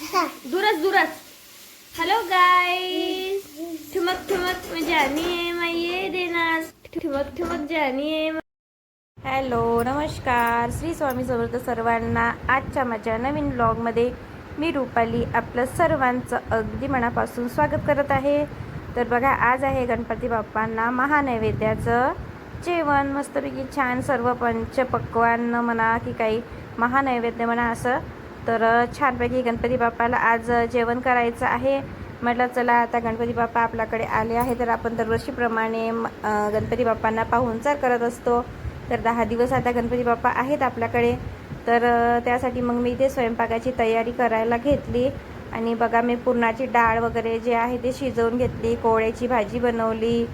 दूरच दूरच. हॅलो गाय ठुमक ठुमक जानी आम्ही माये देणार ठुमक ठुमक जानी आहे हॅलो म्हणजे नमस्कार. श्री स्वामी समर्थ सर्वांना आजच्या माझ्या नवीन ब्लॉगमध्ये मी रुपाली आपलं सर्वांचं अगदी मनापासून स्वागत करत आहे. तर बघा आज आहे गणपती बाप्पांना महानैवेद्याचं जेवण. मस्तपैकी छान सर्व पंचपक्वान म्हणा की काही महानैवेद्य म्हणा असं तर छानपैकी गणपती बाप्पाला आज जेवण करायचं आहे. म्हटलं चला आता गणपती बाप्पा आपल्याकडे आले आहे तर आपण दरवर्षीप्रमाणे गणपती बाप्पांना पाहुणचार करत असतो. तर दहा दिवस आता गणपती बाप्पा आहेत आपल्याकडे. तर त्यासाठी मग मी इथे स्वयंपाकाची तयारी करायला घेतली. आणि बघा मी पुरणाची डाळ वगैरे जे आहे ते शिजवून घेतली. कोवळ्याची भाजी बनवली.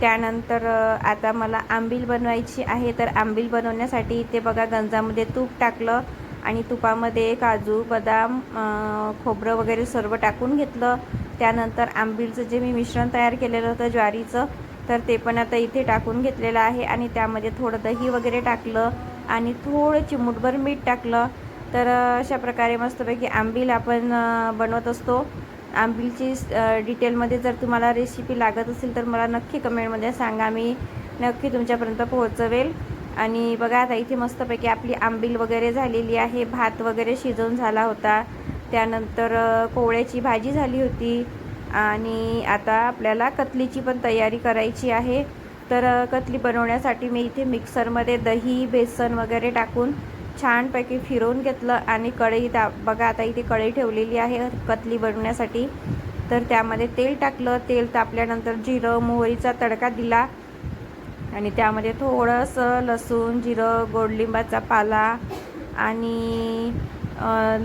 त्यानंतर आता मला आंबील बनवायची आहे. तर आंबील बनवण्यासाठी इथे बघा गंजामध्ये तूप टाकलं. आणि तुपामध्ये काजू बदाम खोबरं वगैरे सर्व टाकून घेतलं. त्यानंतर आंबीलचं जे मी मिश्रण तयार केलेलं होतं ज्वारीचं तर ते पण आता इथे टाकून घेतलेलं आहे आणि त्यामध्ये थोडं दही वगैरे टाकलं आणि थोडं चिमूटभर मीठ टाकलं. तर अशा प्रकारे मस्तपैकी आंबील आपण बनवत असतो. आंबीलची डिटेलमध्ये जर तुम्हाला रेसिपी लागत असेल तर मला नक्की कमेंटमध्ये सांगा. मी नक्की तुमच्यापर्यंत पोहोचवेल. आणि बघा आता इथे मस्तपैकी आपली आंबील वगैरे झालेली आहे भात वगैरे शिजवून झाला होता. त्यानंतर कोवळ्याची भाजी झाली होती आणि आता आपल्याला कतलीची पण तयारी करायची आहे. तर कतली बनवण्यासाठी मी इथे मिक्सरमध्ये दही बेसन वगैरे टाकून छानपैकी फिरवून घेतलं आणि कढई दा बघा आता इथे कढई ठेवलेली आहे कतली बनवण्यासाठी. तर त्यामध्ये तेल टाकलं तेल तापल्यानंतर जिरं मोहरीचा तडका दिला आणि त्यामध्ये थोडंसं लसूण जिरं गोडलिंबाचा पाला आणि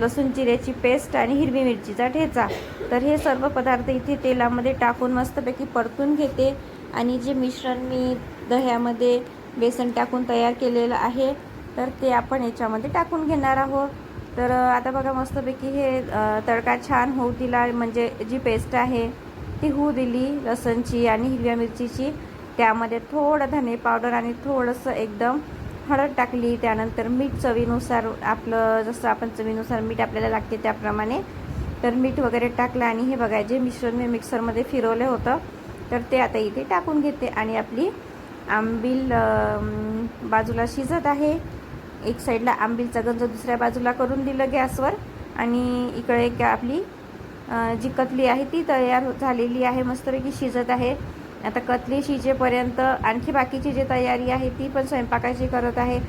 लसूण जिऱ्याची पेस्ट आणि हिरवी मिरचीचा ठेचा. तर हे सर्व पदार्थ इथे तेलामध्ये टाकून मस्तपैकी परतून घेते. आणि जे मिश्रण मी दह्यामध्ये बेसन टाकून तयार केलेलं आहे तर ते आपण याच्यामध्ये टाकून घेणार आहोत. तर आता बघा मस्तपैकी हे तडका छान होऊ दिला. म्हणजे जी पेस्ट आहे ती होऊ दिली लसणची आणि हिरव्या मिरचीची. त्यामध्ये थोडं धने पावडर आणि थोडंसं एकदम हळद टाकली. त्यानंतर मीठ चवीनुसार आपलं जसं आपण चवीनुसार मीठ आपल्याला लागते त्याप्रमाणे तर मीठ वगैरे टाकलं आणि हे बघा जे मिश्रण मी मिक्सरमध्ये फिरवलं होतं तर ते आता इथे टाकून घेते. आणि आपली आंबील बाजूला शिजत आहे. एक साईडला आंबीलचा गंज दुसऱ्या बाजूला करून दिलं गॅसवर. आणि इकडे एक आपली जी कतली आहे ती तयार हो- झालेली आहे मस्तपैकी शिजत आहे. आता कतली शिजेपर्यंत आणखी बाकीची जी तयारी आहे ती पण स्वयंपाकाची करत आहे.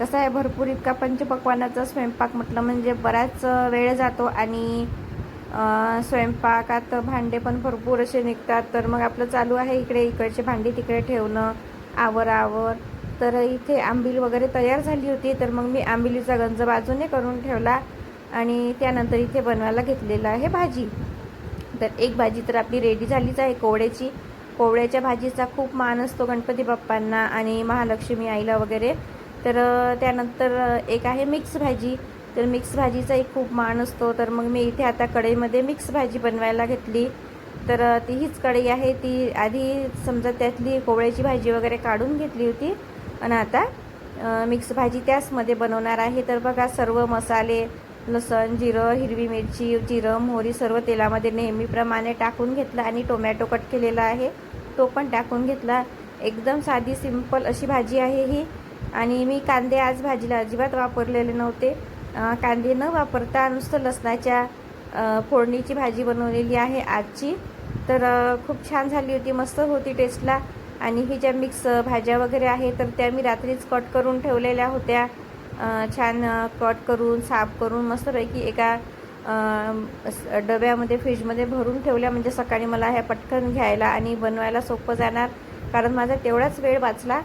कसं आहे भरपूर इतका पंचपक्वानाचा स्वयंपाक म्हटलं म्हणजे बराच वेळ जातो आणि स्वयंपाकात भांडे पण भरपूर असे निघतात. तर मग आपलं चालू आहे इकडे इकडचे भांडी तिकडे ठेवणं आवर आवर तर इथे आंबील वगैरे तयार झाली होती तर मग मी आंबिलीचा गंज बाजूने करून ठेवला आणि त्यानंतर इथे बनवायला घेतलेलं आहे भाजी. तर एक भाजी तर आपली रेडी झालीच आहे कोवड्याची कोवळ्याच्या भाजीचा खूप मान असतो गणपती बाप्पांना आणि महालक्ष्मी आईला वगैरे. तर त्यानंतर एक आहे मिक्स भाजी. तर मिक्स भाजीचाही खूप मान असतो. तर मग मी इथे आता कढईमध्ये मिक्स भाजी बनवायला घेतली. तर ती हीच कढई आहे. ती आधी समजा त्यातली कोवळ्याची भाजी वगैरे काढून घेतली होती. आणि आता मिक्स भाजी त्याचमध्ये बनवणार आहे. तर बघा सर्व मसाले लसण जिरं हिरवी मिरची जिरं मोहरी सर्व तेलामध्ये नेहमीप्रमाणे टाकून घेतलं आणि टोमॅटो कट केलेला आहे. तो पण टाकून घेतला. एकदम साधी सिंपल अशी भाजी आहे ही. आणि मी कांदे आज भाजीला अजिबात वापरलेले नव्हते. कांदे न वापरता नुसतं लसणाच्या फोडणीची भाजी बनवलेली आहे आजची. तर खूप छान झाली होती मस्त होती टेस्टला. आणि ही ज्या मिक्स भाज्या वगैरे आहे तर त्या मी रात्रीच कट करून ठेवलेल्या होत्या. छान कट करून साफ करून मस्तपैकी एका डब्यामध्ये फ्रीजमध्ये भरून ठेवल्या. म्हणजे सकाळी मला ह्या पटकन घ्यायला आणि बनवायला सोपं जाणार. कारण माझा तेवढाच वेळ वाचला.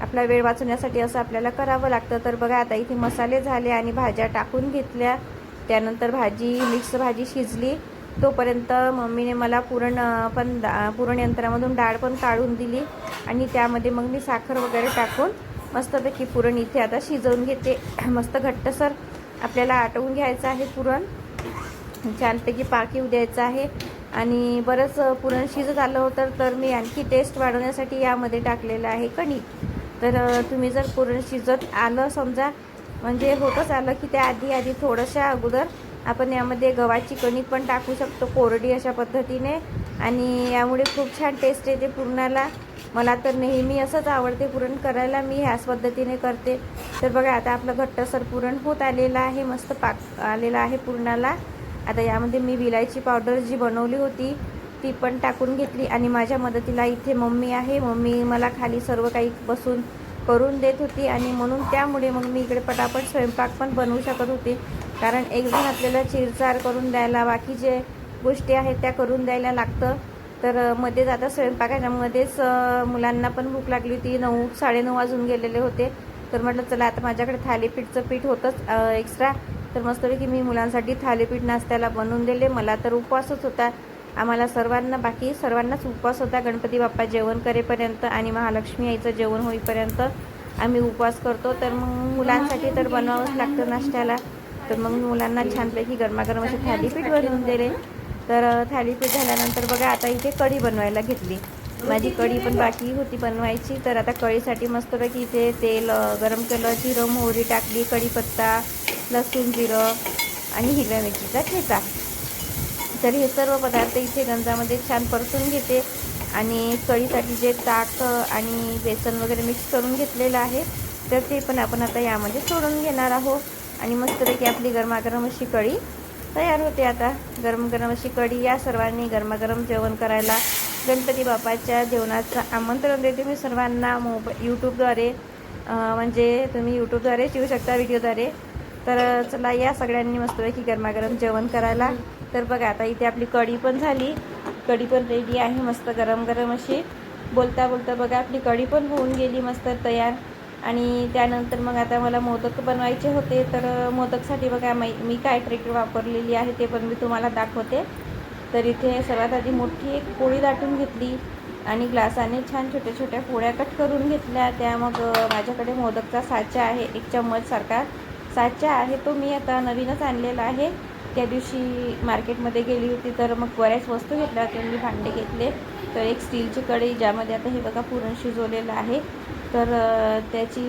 आपला वेळ वाचवण्यासाठी असं आपल्याला करावं लागतं. तर बघा आता इथे मसाले झाले आणि भाज्या टाकून घेतल्या. त्यानंतर भाजी मिक्स भाजी शिजली. तोपर्यंत मम्मीने मला पुरण पण दा पुरण यंत्रामधून डाळ पण काढून दिली. आणि त्यामध्ये मग मी साखर वगैरे टाकून मस्तपैकी पुरण इथे आता शिजवून घेते. मस्त घट्टसर आपल्याला आटवून घ्यायचं आहे पुरण. छानपैकी पाक द्यायचं आहे. आणि बरंच पुरण शिजत आलं होतं तर मी आणखी टेस्ट वाढवण्यासाठी यामध्ये टाकलेलं आहे कणिक. तर तुम्ही जर पुरण शिजत आलं समजा म्हणजे होतच आलं की त्या आधी आधी थोडंशा अगोदर आपण यामध्ये गव्हाची कणिक पण टाकू शकतो कोरडी अशा पद्धतीने. आणि यामुळे खूप छान टेस्ट येते पुरणाला. मला तर नेहमी असंच आवडते पुरण करायला मी ह्याच पद्धतीने करते. तर बघा आता आपलं घट्टसर पुरण होत आलेलं आहे मस्त पाक आलेला आहे पुरणाला. आता यामध्ये मी विलायची पावडर जी बनवली होती ती पण टाकून घेतली आणि माझ्या मदतीला इथे मम्मी आहे. मम्मी मला खाली सर्व काही बसून करून देत होती आणि म्हणून त्यामुळे मग मी इकडे पटापट स्वयंपाक पण बनवू शकत होते. कारण एक जण आपल्याला चिरचार करून द्यायला बाकी जे गोष्टी आहेत त्या करून द्यायला लागतं. तर मध्येच आता स्वयंपाकाच्या मध्येच अ, मुलांना पण भूक लागली होती. नऊ साडेनऊ वाजून गेलेले होते. तर म्हटलं चला आता माझ्याकडे थालीपीठचं पीठ होतंच एक्स्ट्रा तर मस्तपैकी मी मुलांसाठी थालीपीठ नाश्त्याला बनवून दिले. मला तर उपवासच होता. आम्हाला सर्वांना बाकी सर्वांनाच उपवास होता. गणपती बाप्पा जेवण करेपर्यंत आणि महालक्ष्मी आईचं जेवण होईपर्यंत आम्ही उपवास करतो. तर मग मुलांसाठी तर बनवावंच लागतं नाश्त्याला. तर मग मुलांना छानपैकी गरमागरम असे थालीपीठ बनवून दिले. तर थालीपीठ झाल्यानंतर बघा आता इथे कढी बनवायला घेतली. माझी कढी पण बाकी होती बनवायची. तर आता कढीसाठी मस्तपैकी इथे तेल गरम केलं जिरं मोहरी टाकली कढीपत्ता लसूण जिरं आणि हिरव्या मिरचीचा ठेचा. तर हे सर्व पदार्थ इथे गंजामध्ये छान परतून घेते आणि कढीसाठी जे ताक आणि बेसन वगैरे मिक्स करून घेतलेलं आहे तर ते पण आपण आता यामध्ये सोडून घेणार आहोत. आणि मस्तपैकी आपली गरमागरम अशी कढी तयार होते आता. गरम गरम अशी कढी या सर्वांनी गरमागरम जेवण करायला गणपती बाप्पाच्या जेवणाचं आमंत्रण देते मी सर्वांना मोब यूट्यूबद्वारे म्हणजे तुम्ही यूट्यूबद्वारेच येऊ शकता व्हिडिओद्वारे तर चला या सगळ्यांनी मस्तपैकी गरमागरम जेवण करायला. तर बघा आता इथे आपली कढी पण झाली. कढी पण रेडी आहे मस्त गरम गरम अशी. बोलता बोलता बघा आपली कढी पण होऊन गेली मस्त तयार. आणि त्यानंतर मग आता मला मोदक बनवायचे होते तर मोदकसाठी बघा मै मी काय ट्रिक वापरलेली आहे ते पण मी तुम्हाला दाखवते. तर इथे सर्वात आधी मोठी एक पोळी दाटून घेतली आणि ग्लासाने छान छोट्या छोट्या पोळ्या कट करून घेतल्या. त्या मग माझ्याकडे मोदकचा साचा आहे एक चम्मचसारखा साचा आहे. तो मी आता नवीनच आणलेला आहे. त्या दिवशी मार्केटमध्ये गेली होती तर मग बऱ्याच वस्तू घेतल्या होत्या. मी भांडे घेतले. तर एक स्टीलची कढई ज्यामध्ये आता हे बघा पुरण शिजवलेलं आहे. तर त्याची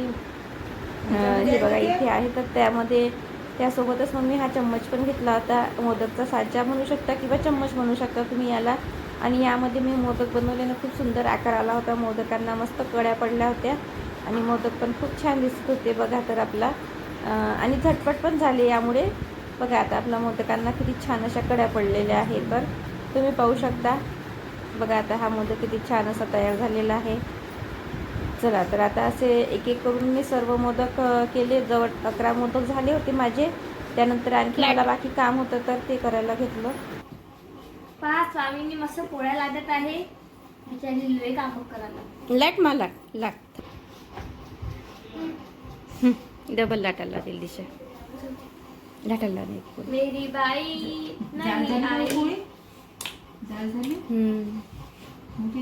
हे बघा इथे आहे तर त्यामध्ये त्यासोबतच मग मी हा चम्मच पण घेतला होता. मोदकचा साचा म्हणू शकता किंवा चम्मच म्हणू शकता तुम्ही याला. आणि यामध्ये मी मोदक बनवलेला खूप सुंदर आकार आला होता. मोदकांना मस्त कड्या पडल्या होत्या. आणि मोदक पण खूप छान दिसत होते बघा तर आपला. आणि झटपट पण झाले यामुळे. बघा आता आपल्या मोदकांना किती छान अशा कड्या पडलेल्या आहेत. तर तुम्ही पाहू शकता. बघा आता हा मोदक किती छान असा तयार झालेला आहे. चला तर आता असे एक एक करून मी सर्व मोदक केले. जवळ अकरा मोदक झाले होते माझे. त्यानंतर आणखी मला बाकी काम होतं तर ते करायला घेतलं. पहा स्वामींनी मस्त पोळ्या लागत आहे. काम करायला. लाट मा लाट लाट. डबल लाटायला दिल दिशा. लाटायला नाही मेरी बाई नाही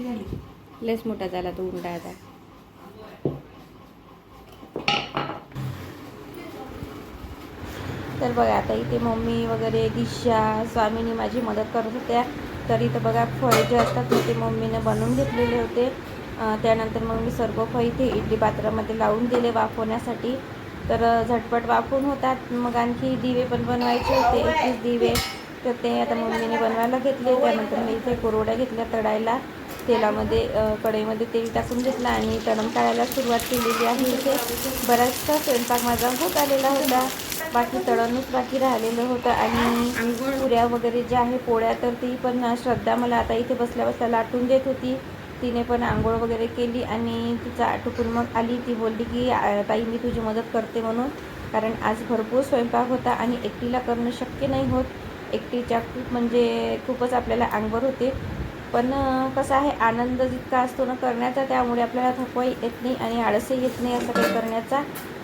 आई. लस मोठा झाला तो उंडा आता. तर बघा आता इथे मम्मी वगैरे दिशा स्वामीनी माझी मदत करत होत्या. तर इथं बघा फळे जे असतात ते मम्मीने बनवून घेतलेले होते. त्यानंतर मग मी सर्व फळ इथे इडली पात्रामध्ये लावून दिले वाफवण्यासाठी. तर झटपट वाफवून होतात. मग आणखी दिवे पण बनवायचे होते एकवीस दिवे. तर ते आता मम्मीने बनवायला घेतले. त्यानंतर मी इथे कुरवड्या घेतल्या तळायला. तेलामध्ये कढईमध्ये तेल टाकून घेतलं आणि तळण काढायला सुरुवात केलेली आहे इथे. बराचसा स्वयंपाक माझा होत आलेला होता. बाकी तळणच बाकी राहिलेलं होतं आणि पुऱ्या वगैरे ज्या आहे पोळ्या तर ती पण श्रद्धा मला आता इथे बसल्या बसल्या लाटून देत होती. तिने पण आंघोळ वगैरे केली आणि तिचा आटोपून मग आली. ती बोलली की ताई मी तुझी मदत करते म्हणून. कारण आज भरपूर स्वयंपाक होता आणि एकटीला करणं शक्य नाही होत. एकटीच्या खूप म्हणजे खूपच आपल्याला आंघोळ होते. पण कसं आहे आनंद जितका असतो ना करण्याचा त्यामुळे आपल्याला थकवाई येत नाही आणि आळसही येत नाही असं काही करण्याचा.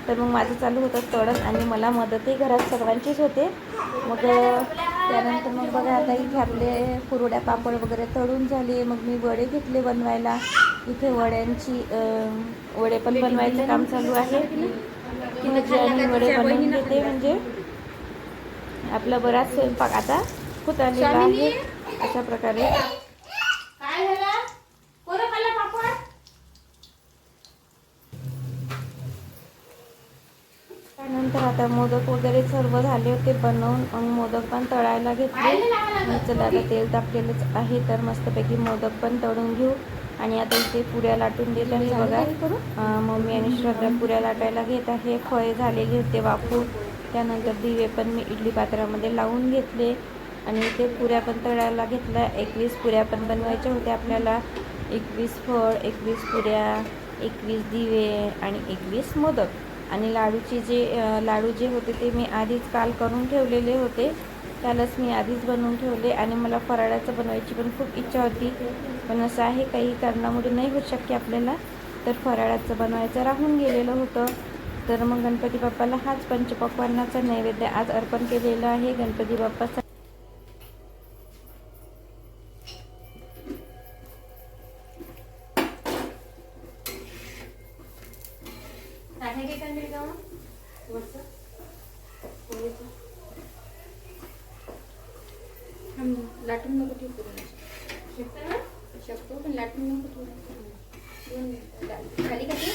तर मग माझं चालू होतं तळण आणि मला मदतही घरात सर्वांचीच होते. मग त्यानंतर मग बघा आता इथे आपले कुरड्या पापड वगैरे तळून झाले. मग मी वडे घेतले बनवायला. इथे वड्यांची वडे पण बनवायचं काम चालू आहे. म्हणजे आणि वडे बनवून घेते. म्हणजे आपला बराच स्वयंपाक आता होत आलेला आहे. अशा प्रकारे काय झालं कोण खाल्ला पापड त्यानंतर आता मोदक वगैरे सर्व झाले होते बनवून. मग मोदक पण तळायला घेतले. चला आता तेल तापलेलंच आहे तर मस्तपैकी मोदक पण तळून घेऊ. आणि आता इथे पुऱ्या लाटून देत आहे बघा. मम्मी आणि श्रद्धा पुऱ्या लाटायला घेत आहे. फळे झालेले होते वाफून त्यानंतर दिवे पण मी इडली पात्रामध्ये लावून घेतले. आणि इथे पुऱ्या पण तळायला घेतल्या. एकवीस पुऱ्या पण बनवायच्या होत्या आपल्याला. एकवीस फळ एकवीस पुऱ्या एकवीस दिवे आणि एकवीस मोदक. आणि लाडूचे जे लाडू जे होते ते मी आधीच काल करून ठेवलेले होते. त्यालाच मी आधीच बनवून ठेवले आणि मला फराळाचं बनवायची पण खूप इच्छा होती. पण असं आहे काही कारणामुळे नाही होत शक्य आपल्याला. तर फराळाचं बनवायचं राहून गेलेलं होतं. तर मग गणपती बाप्पाला हाच पंचपक्वांनाचा नैवेद्य आज अर्पण केलेला आहे. गणपती बाप्पाचा लाटून नको ठेवू पुरण. शकतो ना शकतो पण लाटून नको ठेवू दोन मिनिटं. खाली का ते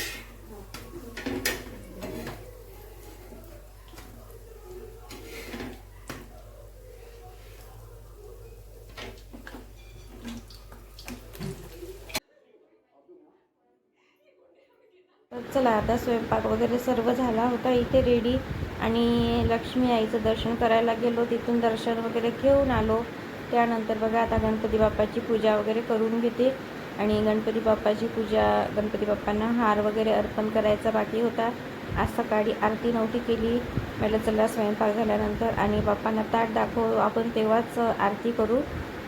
तर चला आता स्वयंपाक वगैरे सर्व झाला होता इथे रेडी आणि लक्ष्मी आईचं दर्शन करायला गेलो तिथून दर्शन वगैरे घेऊन आलो. त्यानंतर बघा आता गणपती बाप्पाची पूजा वगैरे करून घेते. आणि गणपती बाप्पाची पूजा गणपती बाप्पांना हार वगैरे अर्पण करायचा बाकी होता. आज सकाळी आरती नव्हती केली. म्हटलं चला स्वयंपाक झाल्यानंतर आणि बाप्पांना ताट दाखवू आपण तेव्हाच आरती करू.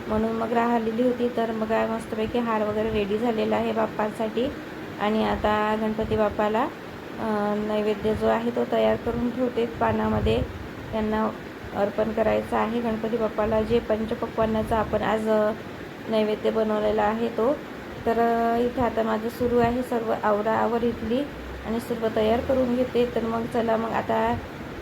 म्हणून मग राहिलेली होती तर मग मस्तपैकी हार वगैरे रेडी झालेला आहे बाप्पांसाठी. आणि आता गणपती बाप्पाला नैवेद्य जो आहे तो तयार करून ठेवते. पानामध्ये त्यांना अर्पण करायचं आहे. गणपती बाप्पाला जे पंचपक्वान्नाचा आपण आज नैवेद्य बनवलेला आहे तो. तर इथे आता माझं सुरू आहे. सर्व आवराआवर इथली आणि सर्व तयार करून घेते. तर मग चला मग आता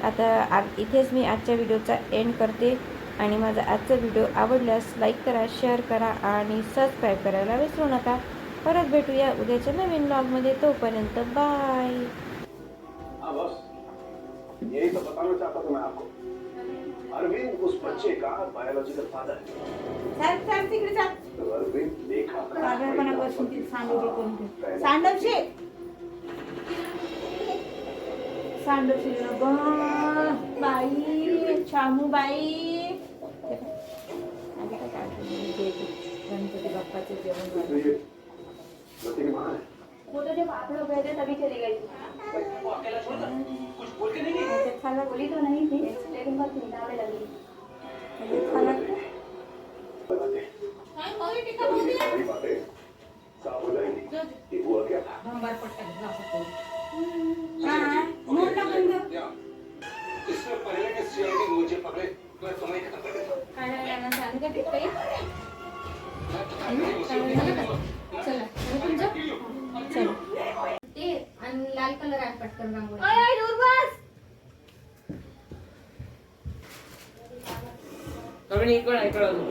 आता आ इथेच मी आजच्या व्हिडिओचा एंड करते. आणि माझा आजचा व्हिडिओ आवडल्यास लाईक करा शेअर करा आणि सबस्क्राईब करायला विसरू नका. परत भेटूया उद्याच्या नवीन ब्लॉगमध्ये तोपर्यंत बाय बस. यही तो बताना चाहता था मैं आपको अरविंद उस बच्चे का? बायोलॉजिकल फादर है तो अरविंद लेखा. सांडवशे सांडवशे बाई शामू बाई गणपती बाप्पाचे जेवण वो तो जब आप लोग गए थे तभी चली गई? खाना बोली तो नहीं थी लेकिन बस नींदाने लगी। बताते सारी बातें साफ हो जाएंगी ये हुआ क्या? था इससे पहले कि सीआईडी मुझे पकड़े मैं तुम्हें खत्म कर देता खाना लाना चालू का टिक गई नवीन इकडं इकडं